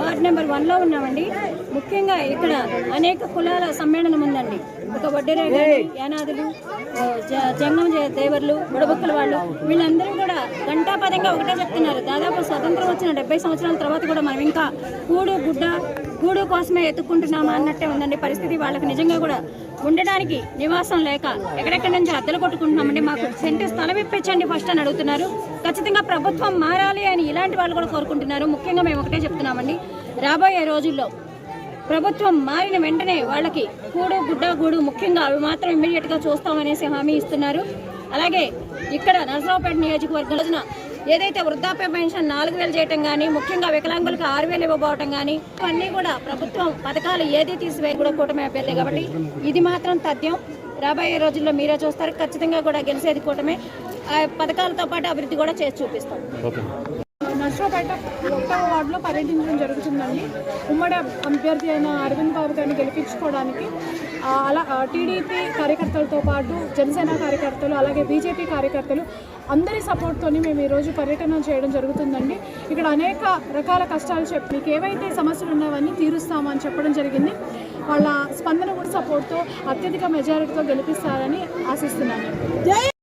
Ward number వన్లో ఉన్నామండి. ముఖ్యంగా ఇక్కడ అనేక కులాల సమ్మేళనం ఉందండి. ఒక వడ్డెరే యానాదులు జంగం దేవర్లు బుడబుక్కల వాళ్ళు వీళ్ళందరూ కూడా ఘంటాపదంగా ఒకటే చెప్తున్నారు. దాదాపు స్వతంత్రం వచ్చిన డెబ్బై సంవత్సరాల తర్వాత కూడా మనం ఇంకా కూడు గుడ్డ గూడు కోసమే ఎత్తుక్కుంటున్నామా అన్నట్టే ఉందండి పరిస్థితి. వాళ్ళకి నిజంగా కూడా ఉండడానికి నివాసం లేక ఎక్కడెక్కడి నుంచి అద్దెలు కొట్టుకుంటున్నామండి మాకు సెంటు స్థలం ఇప్పించండి ఫస్ట్ అని అడుగుతున్నారు. ఖచ్చితంగా ప్రభుత్వం మారాలి అని ఇలాంటి వాళ్ళు కూడా కోరుకుంటున్నారు. ముఖ్యంగా మేము ఒకటే చెప్తున్నామండి. రాబోయే రోజుల్లో ప్రభుత్వం మారిన వెంటనే వాళ్ళకి కూడు గుడ్డ గూడు ముఖ్యంగా అవి మాత్రం ఇమ్మీడియట్గా చూస్తామనేసి హామీ ఇస్తున్నారు. అలాగే ఇక్కడ నరసరావుపేట నియోజకవర్గం రోజున ఏదైతే వృద్ధాప్య పెన్షన్ నాలుగు వేలు చేయటం కానీ ముఖ్యంగా వికలాంగులకు ఆరు వేలు ఇవ్వబోవటం కానీ అన్నీ కూడా ప్రభుత్వం పథకాలు ఏది తీసివేయ కూడా కూటమి అభ్యర్థి కాబట్టి ఇది మాత్రం తథ్యం. రాబోయే రోజుల్లో మీరే చూస్తారు. ఖచ్చితంగా కూడా గెలిచేది కూటమే. ఆ పథకాలతో పాటు అభివృద్ధి కూడా చేసి చూపిస్తాం. నర్సరావుపేట ఒకటవ వార్డులో పర్యటించడం జరుగుతుందండి. ఉమ్మడి అభ్యర్థి అయిన అరవింద్ బాబు గారిని గెలిపించుకోవడానికి అలా టీడీపీ కార్యకర్తలతో పాటు జనసేన కార్యకర్తలు అలాగే బీజేపీ కార్యకర్తలు అందరి సపోర్ట్తోని మేము ఈరోజు పర్యటన చేయడం జరుగుతుందండి. ఇక్కడ అనేక రకాల కష్టాలు చెప్పి మీకు ఏవైతే సమస్యలు ఉన్నావన్నీ తీరుస్తామని చెప్పడం జరిగింది. వాళ్ళ స్పందన కూడా సపోర్ట్తో అత్యధిక మెజారిటీతో గెలిపిస్తారని ఆశిస్తున్నాను.